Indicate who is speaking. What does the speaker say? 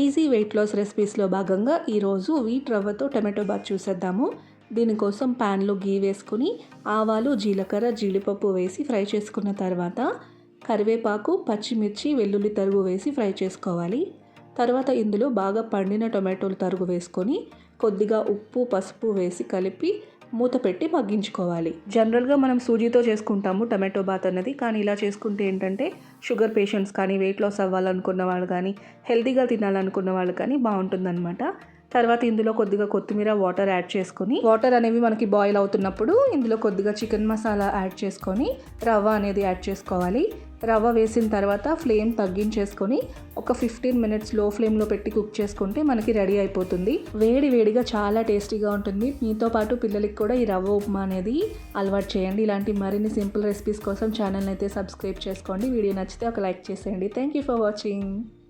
Speaker 1: Easy weight loss రెసిపీస్లో భాగంగా ఈరోజు wheat రవ్వతో టమాటో బాత్ చూసేద్దాము. దీనికోసం ప్యాన్లో గీ వేసుకుని ఆవాలు జీలకర్ర జీడిపప్పు వేసి ఫ్రై చేసుకున్న తర్వాత కరివేపాకు పచ్చిమిర్చి వెల్లుల్లి తరుగు వేసి ఫ్రై చేసుకోవాలి. తర్వాత ఇందులో బాగా పండిన టొమాటోలు తరుగు వేసుకొని కొద్దిగా ఉప్పు పసుపు వేసి కలిపి మూత పెట్టి మగ్గించుకోవాలి. జనరల్గా మనం సూజీతో చేసుకుంటాము టమాటో బాత్ అన్నది. కానీ ఇలా చేసుకుంటే ఏంటంటే షుగర్ పేషెంట్స్ కానీ వెయిట్ లాస్ అవ్వాలనుకున్న వాళ్ళు కానీ హెల్తీగా తినాలనుకున్న వాళ్ళు కానీ బాగుంటుందన్నమాట. తర్వాత ఇందులో కొద్దిగా కొత్తిమీర వాటర్ యాడ్ చేసుకొని వాటర్ అనేవి మనకి బాయిల్ అవుతున్నప్పుడు ఇందులో కొద్దిగా చికెన్ మసాలా యాడ్ చేసుకొని రవ్వ అనేది యాడ్ చేసుకోవాలి. రవ్వ వేసిన తర్వాత ఫ్లేమ్ తగ్గించేసుకొని ఒక ఫిఫ్టీన్ మినిట్స్లో ఫ్లేమ్లో పెట్టి కుక్ చేసుకుంటే మనకి రెడీ అయిపోతుంది. వేడి వేడిగా చాలా టేస్టీగా ఉంటుంది. మీతో పాటు పిల్లలకి కూడా ఈ రవ్వ ఉప్మా అనేది అలవాటు చేయండి. ఇలాంటి మరిన్ని సింపుల్ రెసిపీస్ కోసం ఛానల్ అయితే సబ్స్క్రైబ్ చేసుకోండి. వీడియో నచ్చితే ఒక లైక్ చేసేయండి. Thank you for watching